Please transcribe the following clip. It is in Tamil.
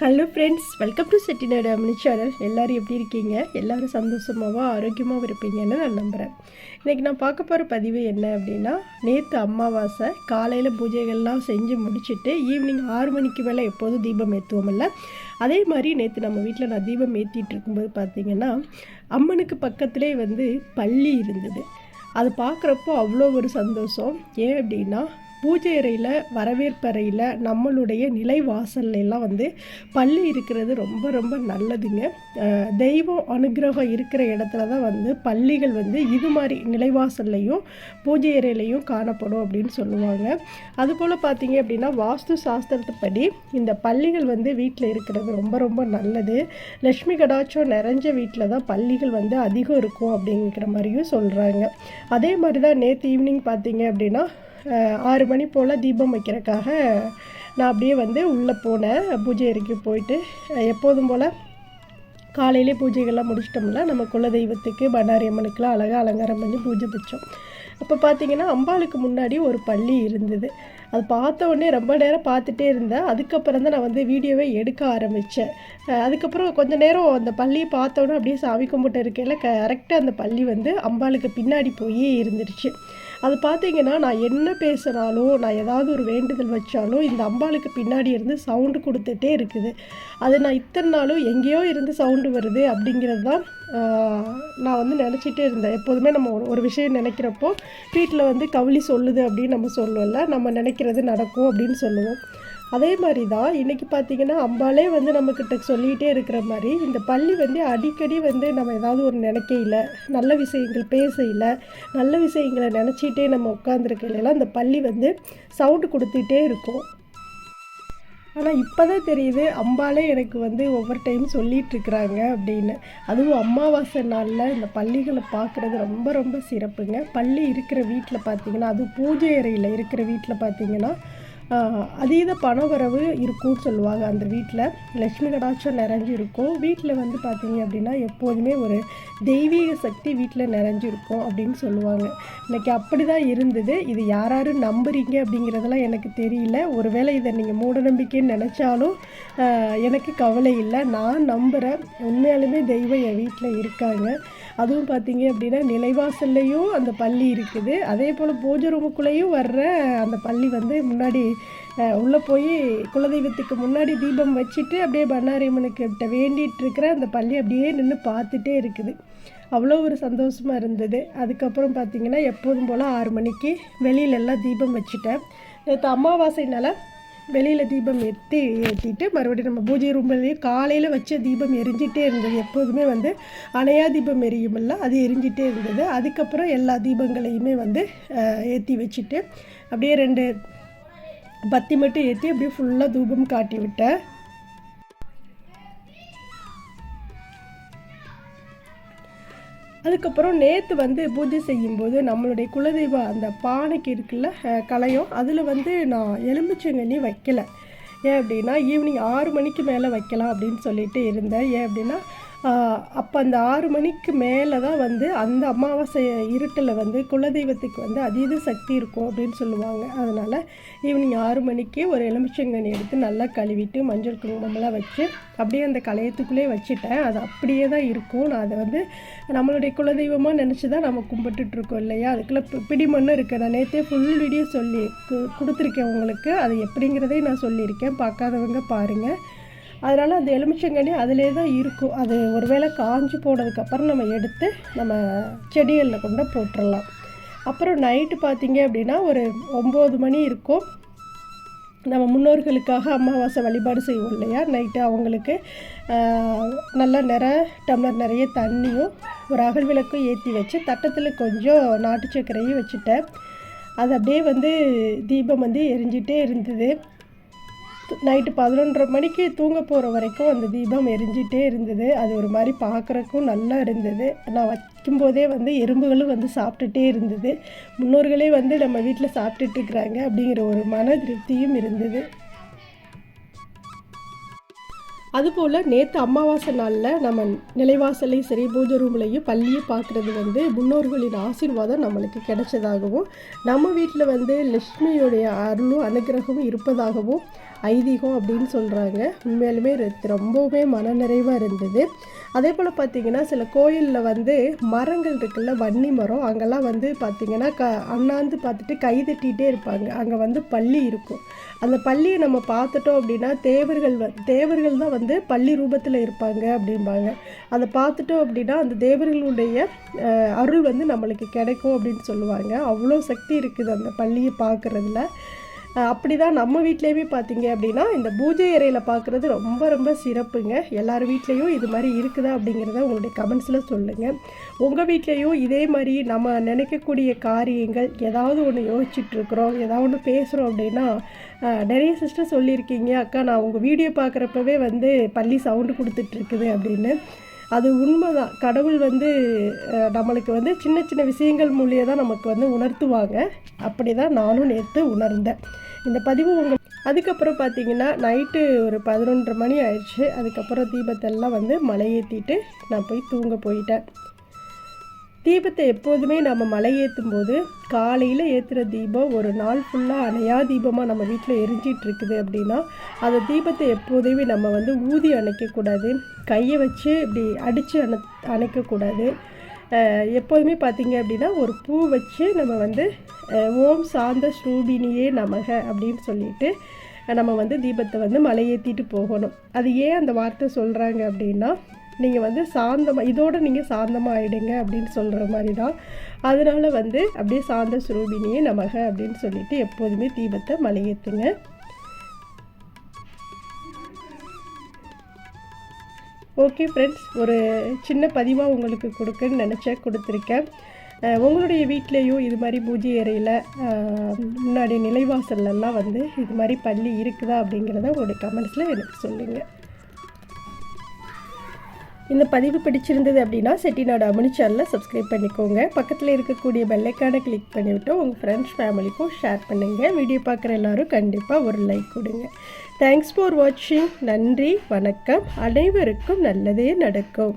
Hello friends welcome to Chettinad Amini channel எல்லோரும் எப்படி இருக்கீங்க? எல்லோரும் சந்தோஷமாகவும் ஆரோக்கியமாகவும் இருப்பீங்கன்னு நான் நம்புகிறேன் இன்றைக்கி நான் பார்க்க போகிற பதிவு என்ன அப்படின்னா நேற்று அமாவாசை காலையில் பூஜைகள்லாம் செஞ்சு முடிச்சுட்டு ஈவினிங் ஆறு மணிக்கு மேலே எப்போதும் தீபம் ஏற்றுவோம்ல அதே மாதிரி நேற்று நம்ம வீட்டில் நான் தீபம் ஏற்றிட்டு இருக்கும்போது பார்த்தீங்கன்னா அம்மனுக்கு பக்கத்துலேயே வந்து பள்ளி இருந்தது. அது பார்க்குறப்போ அவ்வளோ ஒரு சந்தோஷம். ஏன் அப்படின்னா பூஜை அறையில் வரவேற்பறையில் நம்மளுடைய நிலை வாசல்லாம் வந்து பள்ளி இருக்கிறது ரொம்ப ரொம்ப நல்லதுங்க. தெய்வம் அனுகிரகம் இருக்கிற இடத்துல தான் வந்து பள்ளிகள் வந்து இது மாதிரி நிலைவாசல்லையும் பூஜை அறையிலையும் காணப்படும் அப்படின்னு சொல்லுவாங்க. அதுபோல் பார்த்தீங்க அப்படின்னா வாஸ்து சாஸ்திரத்துப்படி இந்த பள்ளிகள் வந்து வீட்டில் இருக்கிறது ரொம்ப ரொம்ப நல்லது. லக்ஷ்மி கடாட்சம் நிறைஞ்ச வீட்டில் தான் பள்ளிகள் வந்து அதிகம் இருக்கும் அப்படிங்கிற மாதிரியும் சொல்கிறாங்க அதே மாதிரி தான் நேற்று ஈவினிங் பார்த்தீங்க அப்படின்னா ஆறு மணி போல் தீபம் வைக்கிறதுக்காக நான் அப்படியே வந்து உள்ளே போனேன். பூஜை அறைக்கு போயிட்டு எப்போதும் போல் காலையிலே பூஜைகள்லாம் முடிச்சிட்டோம்ல நம்ம குலதெய்வத்துக்கு பண்ணாரி அம்மனுக்குலாம் அழகாக அலங்காரம் பண்ணி பூஜை வச்சோம். அப்போ பார்த்தீங்கன்னா அம்பாளுக்கு முன்னாடி ஒரு பள்ளி இருந்தது. அது பார்த்த உடனே ரொம்ப நேரம் பார்த்துட்டே இருந்தேன். அதுக்கப்புறம் தான் நான் வந்து வீடியோவை எடுக்க ஆரம்பித்தேன் அதுக்கப்புறம் கொஞ்ச நேரம் அந்த பள்ளியை பார்த்தோன்னே அப்படியே சாமி கும்பிட்டு இருக்கையில் கரெக்டாக அந்த பள்ளி வந்து அம்பாளுக்கு பின்னாடி போய் இருந்துருச்சு. அது பார்த்தீங்கன்னா நான் என்ன பேசுனாலும் நான் ஏதாவது ஒரு வேண்டுதல் வச்சாலும் இந்த அம்பாளுக்கு பின்னாடி இருந்து சவுண்டு கொடுத்துட்டே இருக்குது. அது நான் இத்தனை நாளும் எங்கேயோ இருந்து சவுண்டு வருது அப்படிங்கிறது தான் நான் வந்து நினச்சிட்டே இருந்தேன். எப்போதுமே நம்ம ஒரு விஷயம் நினைக்கிறப்போ வீட்டில் வந்து கவுளி சொல்லுது அப்படின்னு நம்ம சொல்லுவோம்ல நம்ம நினைக்கிறது நடக்கும் அப்படின்னு சொல்லுவோம். அதே மாதிரி தான் இன்றைக்கி பார்த்தீங்கன்னா அம்பாலே வந்து நம்மக்கிட்ட சொல்லிகிட்டே இருக்கிற மாதிரி இந்த பள்ளி வந்து அடிக்கடி வந்து நம்ம ஏதாவது ஒரு நினைக்கையில் நல்ல விஷயங்கள் பேசையில் நல்ல விஷயங்களை நினச்சிட்டே நம்ம உட்காந்துருக்கையில அந்த பள்ளி வந்து சவுண்டு கொடுத்துட்டே இருக்கும். ஆனால் இப்போ தான் தெரியுது அம்பாலே எனக்கு வந்து ஒவ்வொரு டைம் சொல்லிகிட்ருக்குறாங்க அப்படின்னு. அதுவும் அமாவாசை நாளில் இந்த பள்ளிகளை பார்க்குறது ரொம்ப ரொம்ப சிறப்புங்க. பள்ளி இருக்கிற வீட்டில் பார்த்தீங்கன்னா அதுவும் பூஜை அறையில் இருக்கிற வீட்டில் பார்த்தீங்கன்னா அதீத பணவரவு இருக்கும்னு சொல்லுவாங்க அந்த வீட்டில் லக்ஷ்மி கடாட்சம் நிறைஞ்சு இருக்கும் வீட்டில் வந்து பார்த்தீங்க அப்படின்னா எப்போதுமே ஒரு தெய்வீக சக்தி வீட்டில் நிறைஞ்சிருக்கும் அப்படின்னு சொல்லுவாங்க. இன்றைக்கி அப்படி தான் இருந்தது. இது யார் யார் நம்புறீங்க அப்படிங்கிறதெல்லாம் எனக்கு தெரியல. ஒருவேளை இதை நீங்கள் மூடநம்பிக்கைன்னு நினச்சாலும் எனக்கு கவலை இல்லை. நான் நம்புகிறேன் உண்மையாலுமே தெய்வம் என் வீட்டில் இருக்காங்க. அதுவும் பார்த்தீங்க அப்படின்னா நிலைவாசல்லையும் அந்த பள்ளி இருக்குது. அதே போல் பூஜை ரூமுக்குள்ளேயும் வர்ற அந்த பள்ளி வந்து முன்னாடி உள்ளே போய் குலதெய்வத்துக்கு முன்னாடி தீபம் வச்சுட்டு அப்படியே பண்ணாரி அம்மனுக்கு கிட்ட இருக்கிற அந்த பள்ளி அப்படியே நின்று பார்த்துட்டே இருக்குது. அவ்வளோ ஒரு சந்தோஷமாக இருந்தது. அதுக்கப்புறம் பார்த்தீங்கன்னா எப்போதும் போல் ஆறு மணிக்கு வெளியிலெல்லாம் தீபம் வச்சுட்டேன். நேற்று அமாவாசைனால வெளியில் தீபம் ஏற்றி ஏற்றிட்டு மறுபடியும் நம்ம பூஜை ரூம்லேயே காலையில் வச்ச தீபம் எரிஞ்சிட்டே இருந்தது. எப்போதுமே வந்து அணையா தீபம் எரியுமில்ல அது எரிஞ்சிட்டே இருந்தது. அதுக்கப்புறம் எல்லா தீபங்களையுமே வந்து ஏற்றி வச்சுட்டு அப்படியே ரெண்டு பத்தி மட்டும் ஏற்றி அப்படியே ஃபுல்லாக தூபம் காட்டி விட்டேன் அதுக்கப்புறம் நேற்று வந்து பூஜை செய்யும்போது நம்மளுடைய குலதெய்வ அந்த பானைக்கு இருக்குல்ல கலையும் அதில் வந்து நான் எலுமிச்சங்கண்ணி வைக்கல. ஏன் அப்படின்னா ஈவினிங் ஆறு மணிக்கு மேலே வைக்கலாம் அப்படின்னு சொல்லிட்டு இருந்தேன். ஏன் அப்படின்னா அப்போ அந்த ஆறு மணிக்கு மேலே தான் வந்து அந்த அமாவாசை இருட்டில் வந்து குலதெய்வத்துக்கு வந்து அதீத சக்தி இருக்கும் அப்படின்னு சொல்லுவாங்க. அதனால் ஈவினிங் ஆறு மணிக்கு ஒரு எலுமிச்சங்கனி எடுத்து நல்லா கழுவிட்டு மஞ்சள் குங்குமம்லாம் வச்சு அப்படியே அந்த கலையத்துக்குள்ளே வச்சுட்டேன். அது அப்படியே தான் இருக்கும். நான் அதை வந்து நம்மளுடைய குலதெய்வமாக நினச்சி தான் நம்ம கும்பிட்டுட்ருக்கோம் இல்லையா? அதுக்குள்ளே பி- பிடிமண்ணு இருக்குது நான் நேற்றே ஃபுல் வீடியோ சொல்லி கு- கொடுத்துருக்கேன் உங்களுக்கு. அது எப்படிங்கிறதே நான் சொல்லியிருக்கேன். பார்க்காதவங்க பாருங்கள் அதனால் அந்த எலுமிச்சங்கனி அதிலே தான் இருக்கும். அது ஒருவேளை காஞ்சி போனதுக்கப்புறம் நம்ம எடுத்து நம்ம செடிகளில் கொண்டு போட்டுடலாம் அப்புறம் நைட்டு பார்த்தீங்க அப்படின்னா ஒரு ஒம்பது மணி இருக்கும். நம்ம முன்னோர்களுக்காக அமாவாசை வழிபாடு செய்வோம் இல்லையா? நைட்டு அவங்களுக்கு நல்ல நிற டம்ளர் நிறைய தண்ணியும் ஒரு அகல் விளக்கும் ஏற்றி வச்சு தட்டத்தில் கொஞ்சம் நாட்டு சர்க்கரையும் வச்சுட்டேன். அது அப்படியே வந்து தீபம் வந்து எரிஞ்சிட்டே இருந்தது. நைட்டு பதினொன்றரை மணிக்கு தூங்க போகிற வரைக்கும் அந்த தீபம் எரிஞ்சிட்டே இருந்தது. அது ஒரு மாதிரி பார்க்குறக்கும் நல்லா இருந்தது. நான் வைக்கும்போதே வந்து எறும்புகளும் வந்து சாப்பிட்டுட்டே இருந்தது. முன்னோர்களே வந்து நம்ம வீட்டில் சாப்பிட்டுட்டு இருக்கிறாங்க அப்படிங்கிற ஒரு மன திருப்தியும் இருந்தது. அதுபோல் நேற்று அமாவாசை நாளில் நம்ம நிலைவாசலையும் சரி பூஜை ரூம்லையும் பள்ளியும் பார்க்குறது வந்து முன்னோர்களின் ஆசீர்வாதம் நம்மளுக்கு கிடைச்சதாகவும் நம்ம வீட்டில் வந்து லக்ஷ்மியுடைய அருளும் அனுகிரகமும் இருப்பதாகவும் ஐதீகம் அப்படின்னு சொல்கிறாங்க உண்மையாலுமே ரொம்பவுமே மனநிறைவாக இருந்தது. அதே போல் பார்த்திங்கன்னா சில கோயிலில் வந்து மரங்கள் இருக்குல்ல வன்னி மரம். அங்கெல்லாம் வந்து பார்த்திங்கன்னா க அண்ணாந்து பார்த்துட்டு கை தட்டிகிட்டே இருப்பாங்க. அங்கே வந்து பள்ளி இருக்கும். அந்த பள்ளியை நம்ம பார்த்துட்டோம் அப்படின்னா தேவர்கள் வ தேவர்கள் தான் வந்து பள்ளி ரூபத்தில் இருப்பாங்க அப்படிம்பாங்க. அதை பார்த்துட்டோம் அப்படின்னா அந்த தேவர்களுடைய அருள் வந்து நம்மளுக்கு கிடைக்கும் அப்படின்னு சொல்லுவாங்க. அவ்வளோ சக்தி இருக்குது அந்த பள்ளியை பார்க்குறதுல அப்படி தான் நம்ம வீட்லேயுமே பார்த்தீங்க அப்படின்னா இந்த பூஜை அறையில் பார்க்குறது ரொம்ப ரொம்ப சிறப்புங்க. எல்லார் வீட்லேயும் இது மாதிரி இருக்குதா அப்படிங்கிறத உங்களுடைய கமெண்ட்ஸில் சொல்லுங்கள் உங்கள் வீட்லேயும் இதே மாதிரி நம்ம நினைக்கக்கூடிய காரியங்கள் ஏதாவது ஒன்று யோசிச்சுட்ருக்குறோம் ஏதாவது ஒன்று பேசுகிறோம் அப்படின்னா நிறைய சிஸ்டர் சொல்லியிருக்கீங்க. அக்கா நான் உங்கள் வீடியோ பார்க்குறப்பவே வந்து பள்ளி சவுண்டு கொடுத்துட்ருக்குது அப்படின்னு. அது உண்மைதான். கடவுள் வந்து நம்மளுக்கு வந்து சின்ன சின்ன விஷயங்கள் மூலியம் தான் நமக்கு வந்து உணர்த்துவாங்க. அப்படி தான் நானும் நேற்று உணர்ந்தேன். இந்த பதிவு உங்கள் அதுக்கப்புறம் பார்த்தீங்கன்னா நைட்டு ஒரு பதினொன்றரை மணி ஆயிடுச்சு. அதுக்கப்புறம் தீபத்தெல்லாம் வந்து மலையேற்றிட்டு நான் போய் தூங்க போயிட்டேன். தீபத்தை எப்போதுமே நம்ம மலை ஏற்றும் போது காலையில் ஏற்றுற தீபம் ஒரு நாள் ஃபுல்லாக அணையா தீபமாக நம்ம வீட்டில் எரிஞ்சிட்டு இருக்குது அப்படின்னா அந்த தீபத்தை எப்போதுமே நம்ம வந்து ஊதி அணைக்கக்கூடாது கையை வச்சு இப்படி அடித்து அணை அணைக்கக்கூடாது எப்போதுமே பார்த்தீங்க அப்படின்னா ஒரு பூ வச்சு நம்ம வந்து ஓம் சாந்த ஸ்ரூபினியே நமக அப்படின்னு சொல்லிட்டு நம்ம வந்து தீபத்தை வந்து மலையேற்றிட்டு போகணும். அது ஏன் அந்த வார்த்தை சொல்கிறாங்க அப்படின்னா நீங்கள் வந்து சாந்தமாக இதோடு நீங்கள் சாந்தமாக ஆகிடுங்க அப்படின்னு சொல்கிற மாதிரி தான் அதனால் வந்து அப்படியே சாந்த சுரூபினியே நமக அப்படின்னு சொல்லிட்டு எப்போதுமே தீபத்தை மலையேற்றுங்க ஓகே ஃப்ரெண்ட்ஸ் ஒரு சின்ன பதிவாக உங்களுக்கு கொடுக்குன்னு நினச்சேன் கொடுத்துருக்கேன். உங்களுடைய வீட்லேயும் இது மாதிரி பூஜை அறையில் முன்னாடி நிலைவாசல்லாம் வந்து இது மாதிரி பள்ளி இருக்குதா அப்படிங்கிறத உங்களுடைய கமெண்ட்ஸில் எனக்கு சொல்லுங்கள் இந்த பதிவு பிடிச்சிருந்தது அப்படின்னா செட்டிநாடு அமனி சேனலை சப்ஸ்கிரைப் பண்ணிக்கோங்க. பக்கத்தில் இருக்கக்கூடிய பெல்லைக்கானை கிளிக் பண்ணிவிட்டு உங்கள் ஃப்ரெண்ட்ஸ் ஃபேமிலிக்கும் ஷேர் பண்ணுங்கள் வீடியோ பார்க்குற எல்லாரும் கண்டிப்பாக ஒரு லைக் கொடுங்க. தேங்க்ஸ் ஃபார் வாட்சிங் நன்றி வணக்கம். அனைவருக்கும் நல்லதே நடக்கும்.